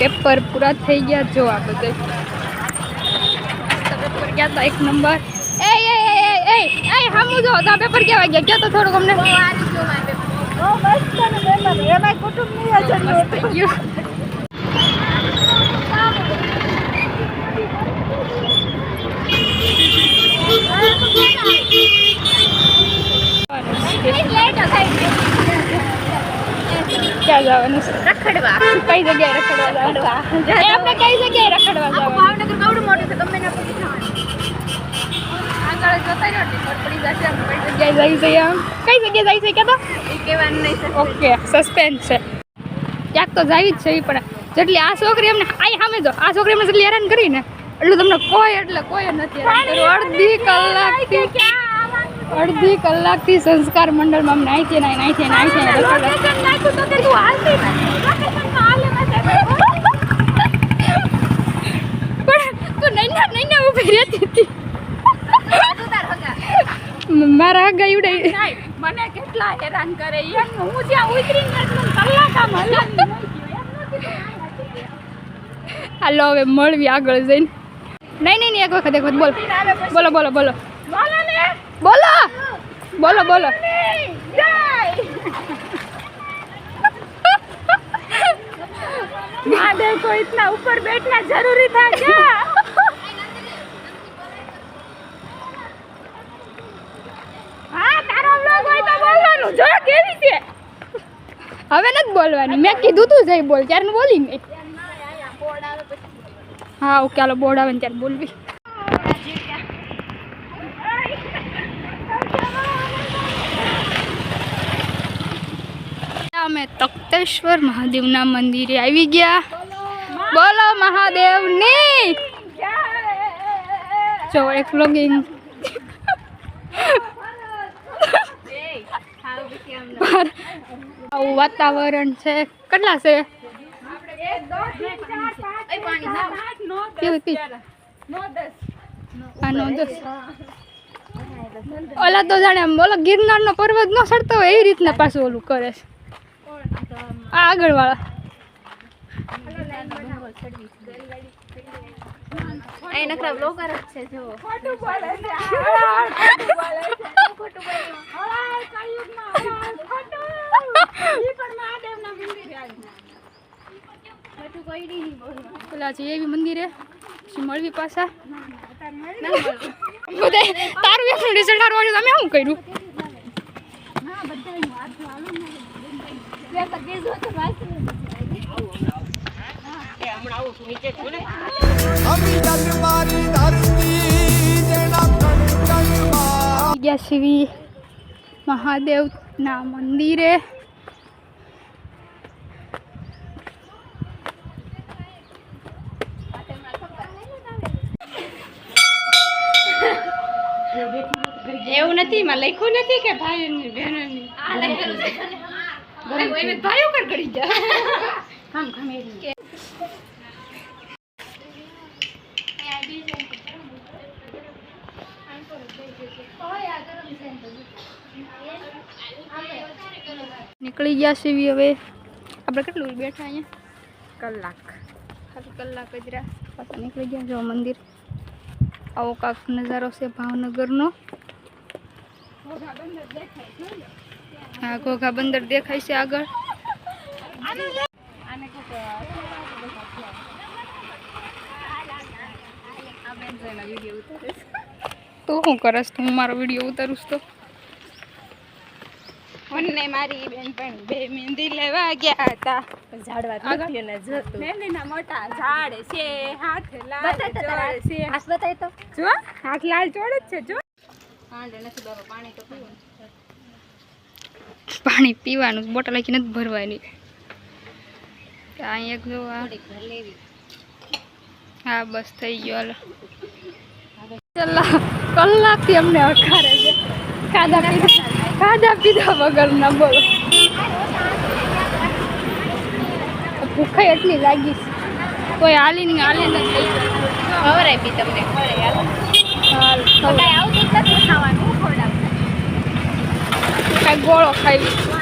Paper પૂરા થઈ ગયા. જો આ બધે. પેપર ગયા હતા? એક નંબર. એ એ એ એ એ હામુ જો તો પેપર કેવા ગયા? ક્યાં તો થોડુંક અમને. મસ્ત થઈ ગયું ક્યાં જવાનું છે. રખડવા. કઈ જગ્યાએ રખડવા જવાનું? એ આપણે કઈ જગ્યાએ રખડવા જવાનું? ભાવનગર કવડું મોટું છે તમને ના પછી આગળ જોતા રહ્યો પડી જશે આમ કઈ જગ્યાએ જઈ છે કઈ જગ્યાએ જાય છે તો કહેવાનું નહીં ઓકે સસ્પેન્સ છે. ક્યાંક તો જાવી જ છે એ પણ. જેટલી આ છોકરી અમને આઈ સામે જો આ છોકરી અમને જેટલી હેરાન કરીને એટલું તમને કોઈ એટલે કોઈ નથી. અડધી કલાકથી અડધી કલાકથી સંસ્કાર મંડળમાં અમને અહીંથી ને અહીં, અહીંથી ને અહીંથી હગા મારા આગળ ઉડે સાહેબ મને કેટલા હેરાન કરે એમ હું જ્યાં ઉતરીને એટલું કલાક આમ હલાવી હાલો હવે મળવી આગળ જઈને. નહીં નહીં એક વખત એક વખત બોલ. બોલો બોલો બોલો. બોલો બોલો. બોલો બોલો જય महादेव को इतना ऊपर बैठना जरूरी था क्या હા તારો vlog હોય તો બોલવાનું જો કેવી છે હવે નથી બોલવાની મેં કીધું તું જઈ બોલ ત્યારે બોલી નહીં હા ઓકે હાલો બોર્ડ આવે ને ત્યારે બોલવી અમે તક્તેશ્વર મહાદેવના મંદિરે આવી ગયા. બોલો મહાદેવની. જો, એક વ્લોગિંગ આવું વાતાવરણ છે. કેટલા છે? ઓલા તો જાણે બોલો ગિરનારનો પર્વત ન ચડતો હોય એવી રીતના પાછું ઓલું કરે છે. આ આગળ વાળા અહીં નકરા જ છે જો ખોટું બોલે છે ખોટું બોલે હળાય કળિયુગમાં હળાય ખોટું ઈ પણ મહાદેવના મંદિરે આવી ખોટું કોઈ નહીં બોલવાનું પેલા છે એવી મંદિરે મળવી પાછા બધા તારું એકનું રિઝલ્ટ તમે શું કર્યું ધરતી જેના કણ કણમાં ગયા શિવી મહાદેવના મંદિરે. એવું નથી માં લખ્યું નથી કે ભાઈ ની બહેનો ની ભાઈઓ કર કરી જા કામ કામ નીકળી ગયા શિવી હવે આપણે કેટલું બેઠા અહીંયા કલાક ખાલી કલાક જ રહ્યા પાછા નીકળી ગયા જો મંદિર આવો કાંક નજારો છે ભાવનગરનો હા ઘોઘા બંદર દેખાય છે આગળ. તો હું આ તો જોઈને વીડિયો ઉતારે તું શું કરસ તું મારો વીડિયો ઉતારું તો. મને મારી બેન પણ બે મહેંદી લેવા ગયા હતા. ઝાડવા તૂટ્યું ને જતું મહેંદીના મોટા ઝાડ છે હાથ લાલ ચોળ છે. હાથ બતાય તો. જો હાથ લાલ ચોળ જ છે જો. હાંડે નથી બાબા પાણી તો પીવું પાણી પીવાનું બોટલ આખી નથી ભરવાની. અહીં એક જો હા બસ થઈ ગયો હાલો. થી કલાકથી અમને અખારે છે. ખાધા પીધા ખાધા પીધા વગર ના બોલો. ભૂખાઈ એટલી લાગી છે. કોઈ હાલી નહીં હાલી નથી ખબર બી તમને. ખવડાય હાલો હાલ કાંઈ આવતું